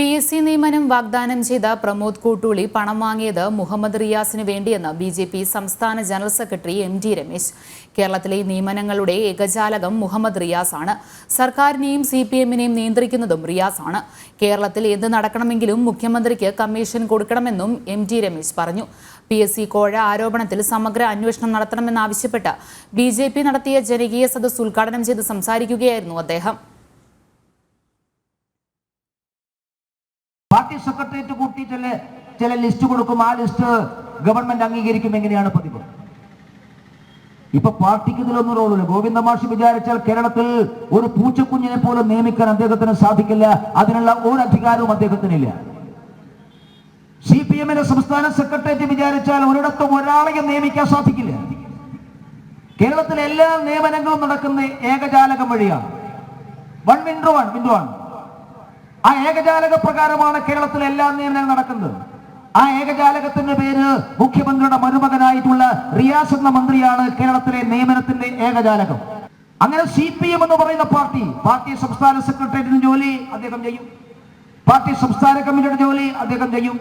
P S C നിയമനം വാഗ്ദാനം ചെയ്ത പ്രമോദ് കൂട്ടുളി പണം വാങ്ങിയത് മുഹമ്മദ് റിയാസിന് വേണ്ടിയെന്ന് ബി ജെ പി സംസ്ഥാന general secretary M T Ramesh. കേരളത്തിലെ നിയമനങ്ങളുടെ ഏകജാലകം മുഹമ്മദ് റിയാസാണ്. സർക്കാരിനെയും സി പി എമ്മിനെയും നിയന്ത്രിക്കുന്നതും റിയാസ് ആണ് കേരളത്തിൽ എന്ത് നടക്കണമെങ്കിലും മുഖ്യമന്ത്രിക്ക് കമ്മീഷൻ കൊടുക്കണമെന്നും എം ടി രമേശ് പറഞ്ഞു. പി എസ് സി കോഴ ആരോപണത്തിൽ സമഗ്ര അന്വേഷണം നടത്തണമെന്നാവശ്യപ്പെട്ട് ബി ജെ പി നടത്തിയ ജനകീയ സദസ് ഉദ്ഘാടനം ചെയ്ത് സംസാരിക്കുകയായിരുന്നു അദ്ദേഹം. പാർട്ടി സെക്രട്ടേറിയറ്റ് കൂട്ടി ചില ചില ലിസ്റ്റ് കൊടുക്കും. ആ ലിസ്റ്റ് ഗവൺമെന്റ് അംഗീകരിക്കും. എങ്ങനെയാണ് പതിവ്? ഇപ്പൊ പാർട്ടിക്ക് ഇതിലൊന്നും റോളില്ല. ഗോവിന്ദ മാഷി വിചാരിച്ചാൽ കേരളത്തിൽ ഒരു പൂച്ചക്കുഞ്ഞിനെ പോലും നിയമിക്കാൻ അദ്ദേഹത്തിന് സാധിക്കില്ല. അതിനുള്ള ഒരു അധികാരവും അദ്ദേഹത്തിനില്ല. സി പി എമ്മിന്റെ സംസ്ഥാന സെക്രട്ടേറിയറ്റ് വിചാരിച്ചാൽ ഒരിടത്തും ഒരാളെയും നിയമിക്കാൻ സാധിക്കില്ല. കേരളത്തിലെ എല്ലാ നിയമനങ്ങളും നടക്കുന്ന ഏകജാലകം വഴിയാണ്. വൺ വിൻഡോ വൺ വിൻഡോ ആണ് ആ ഏകജാലക പ്രകാരമാണ് കേരളത്തിലെ എല്ലാ നിയമനങ്ങൾ നടക്കുന്നത്. ആ ഏകജാലകത്തിന്റെ പേര് മുഖ്യമന്ത്രിയുടെ മരുമകനായിട്ടുള്ള റിയാസ് എന്ന മന്ത്രിയാണ് കേരളത്തിലെ നിയമനത്തിന്റെ ഏകജാലകം. അങ്ങനെ സി പി എം എന്ന് പറയുന്ന പാർട്ടി പാർട്ടി സംസ്ഥാന സെക്രട്ടേറിയറ്റിന് ജോലി അദ്ദേഹം ചെയ്യും. പാർട്ടി സംസ്ഥാന കമ്മിറ്റിയുടെ ജോലി അദ്ദേഹം ചെയ്യും.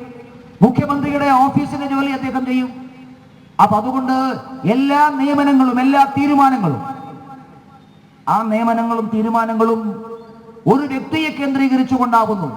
മുഖ്യമന്ത്രിയുടെ ഓഫീസിന്റെ ജോലി അദ്ദേഹം ചെയ്യും. അപ്പൊ അതുകൊണ്ട് എല്ലാ നിയമനങ്ങളും എല്ലാ തീരുമാനങ്ങളും ആ നിയമനങ്ങളും തീരുമാനങ്ങളും ഒരു വ്യക്തിയെ കേന്ദ്രീകരിച്ചുകൊണ്ടാകുന്നു.